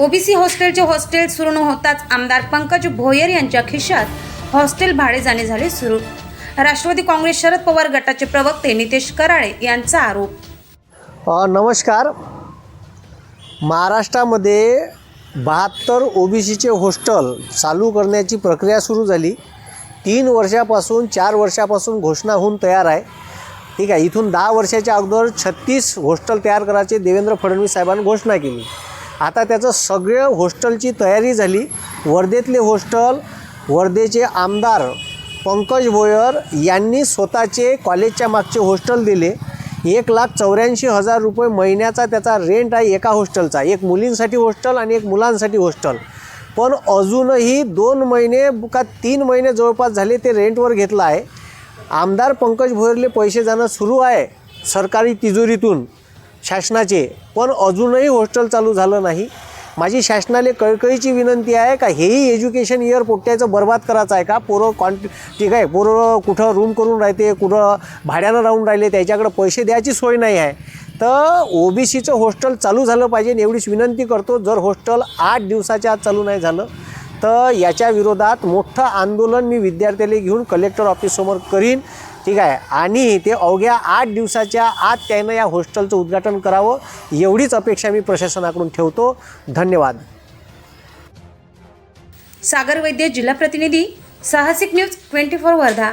OBC हॉस्टेलचे hostel सुरू न होताच आमदार पंकज भोयर यांच्या खिशात हॉस्टेल भाडे जाणे झाले सुरू. राष्ट्रवादी काँग्रेस शरद पवार गटाचे प्रवक्ते नितेश कराळे यांचा आरोप. नमस्कार. महाराष्ट्रामध्ये बहात्तर ओ बी सीचे हॉस्टेल चालू करण्याची प्रक्रिया सुरू झाली. तीन वर्षापासून चार वर्षापासून घोषणा होऊन तयार आहे. ठीक आहे इथून दहा वर्षाच्या अगोदर छत्तीस हॉस्टेल तयार करायची देवेंद्र फडणवीस साहेबांनी घोषणा केली. आता त्याचं सगळं हॉस्टेलची तयारी झाली. वर्धेतले हॉस्टेल वर्धेचे आमदार पंकज भोयर यांनी स्वतःचे कॉलेजच्या मागचे हॉस्टेल दिले. एक लाख चौऱ्याऐंशी हजार रुपये महिन्याचा त्याचा रेंट आहे एका हॉस्टेलचा. एक मुलींसाठी हॉस्टेल आणि एक मुलांसाठी हॉस्टेल. पण अजूनही दोन महिने का तीन महिने जवळपास झाले ते रेंटवर घेतलं आहे. आमदार पंकज भोयरले पैसे जाणं सुरू आहे सरकारी तिजोरीतून. शासनाचे. पण अजूनही हॉस्टेल चालू झालं नाही. माझी शासनाला कळकळीची विनंती आहे का हेही एज्युकेशन इयर पोट्याचं बर्बाद करायचं आहे का? पोरं कॉन ठीक आहे पोरं कुठं रूम करून राहते कुठं भाड्यानं राहून राहिले त्याच्याकडं पैसे द्यायची सोय नाही आहे. तर ओ बी सीचं हॉस्टेल चालू झालं पाहिजे एवढीच विनंती करतो. जर हॉस्टेल आठ दिवसाच्या आत चालू नाही झालं तर याच्या विरोधात मोठं आंदोलन मी विद्यार्थ्याला घेऊन कलेक्टर ऑफिससमोर करीन. ठीक आहे? आणि ते अवघ्या आठ दिवसाच्या आत त्यानं या हॉस्टेलचं उद्घाटन करावं एवढीच अपेक्षा मी प्रशासनाकडून ठेवतो. धन्यवाद. सागर वैद्य जिल्हा प्रतिनिधी साहसिक न्यूज ट्वेंटी फोर वर्धा.